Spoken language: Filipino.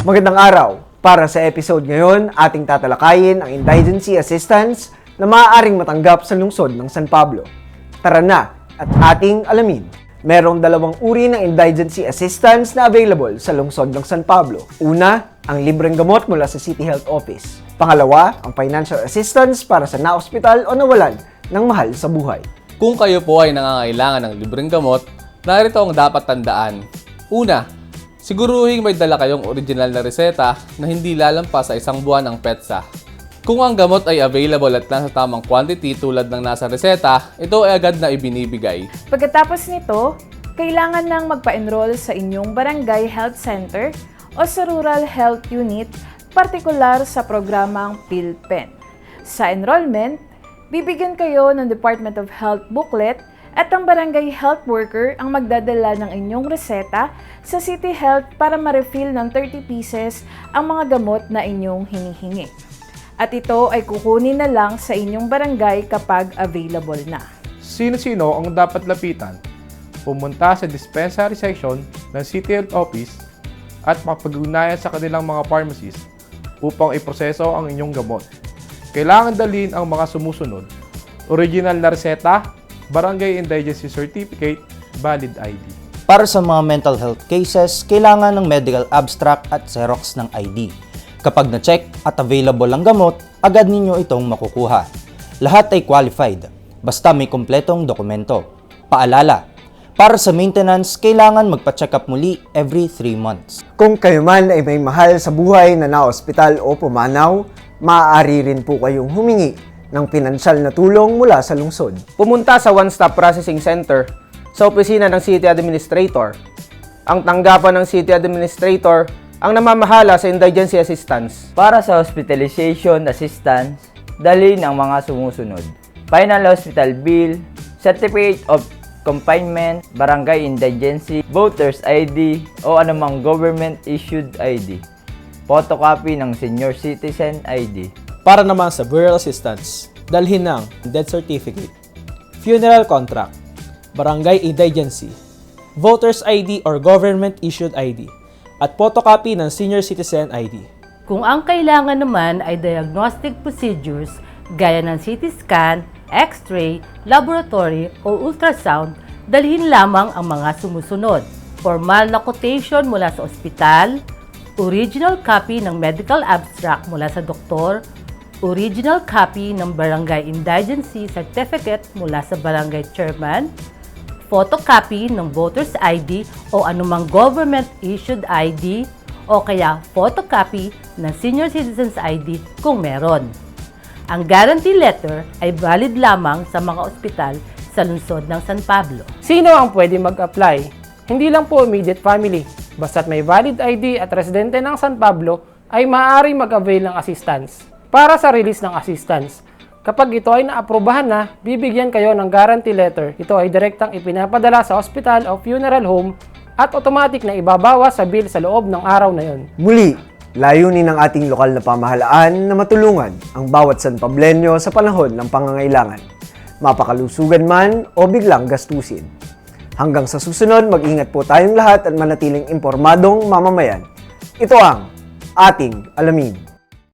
Magandang araw! Para sa episode ngayon, ating tatalakayin ang indigency assistance na maaaring matanggap sa lungsod ng San Pablo. Tara na at ating alamin. Merong dalawang uri ng indigency assistance na available sa lungsod ng San Pablo. Una, ang libreng gamot mula sa City Health Office. Pangalawa, ang financial assistance para sa na-hospital o nawalan ng mahal sa buhay. Kung kayo po ay nangangailangan ng libreng gamot, narito ang dapat tandaan. Una, siguruhing may dala kayong original na reseta na hindi lalampas sa isang buwan ang petsa. Kung ang gamot ay available at nasa tamang quantity tulad ng nasa reseta, ito ay agad na ibinibigay. Pagkatapos nito, kailangan nang magpa-enroll sa inyong barangay health center o sa rural health unit, partikular sa programang PhilPen. Sa enrollment, bibigyan kayo ng Department of Health booklet at ang barangay health worker ang magdadala ng inyong reseta sa City Health para ma-refill ng 30 pieces ang mga gamot na inyong hinihingi. At ito ay kukunin na lang sa inyong barangay kapag available na. Sino-sino ang dapat lapitan? Pumunta sa dispensary section ng City Health Office at makapag-ugnayan sa kanilang mga pharmacies upang iproseso ang inyong gamot. Kailangan dalhin ang mga sumusunod. Original na reseta, Barangay Indigency Certificate, Valid ID. Para sa mga mental health cases, kailangan ng medical abstract at Xerox ng ID. Kapag na-check at available ang gamot, agad ninyo itong makukuha. Lahat ay qualified, basta may kumpletong dokumento. Paalala, para sa maintenance, kailangan magpa-check up muli every 3 months. Kung kayo man ay may mahal sa buhay na na-ospital o pumanaw, maaari rin po kayong humingi ng pinansyal na tulong mula sa lungsod. pumunta sa One Stop Processing Center sa opisina ng City Administrator. Ang tanggapan ng City Administrator ang namamahala sa indigency assistance. Para sa hospitalization assistance, dalhin ang mga sumusunod. Final hospital bill, certificate of confinement, barangay indigency, voter's ID o anumang government-issued ID. Photocopy ng senior citizen ID. Para naman sa burial assistance, dalhin ng death certificate, funeral contract, barangay indigency, voter's ID or government-issued ID, at photocopy ng senior citizen ID. Kung ang kailangan naman ay diagnostic procedures gaya ng CT scan, X-ray, laboratory o ultrasound, dalhin lamang ang mga sumusunod. Formal na quotation mula sa ospital, original copy ng medical abstract mula sa doktor, original copy ng barangay indigency certificate mula sa barangay chairman, photocopy ng voter's ID o anumang government-issued ID o kaya photocopy ng senior citizens ID kung meron. Ang guarantee letter ay valid lamang sa mga ospital sa lungsod ng San Pablo. Sino ang pwede mag-apply? Hindi lang po immediate family. Basta't may valid ID at residente ng San Pablo ay maaari mag-avail ng assistance. Para sa release ng assistance, kapag ito ay naaprobahan na, bibigyan kayo ng guarantee letter. Ito ay direktang ipinapadala sa hospital o funeral home at automatic na ibabawas sa bill sa loob ng araw na yon. Muli, layunin ng ating lokal na pamahalaan na matulungan ang bawat San Pablenyo sa panahon ng pangangailangan, mapakalusugan man o biglang gastusin. Hanggang sa susunod, mag-ingat po tayong lahat at manatiling impormadong mamamayan. Ito ang ating alamin.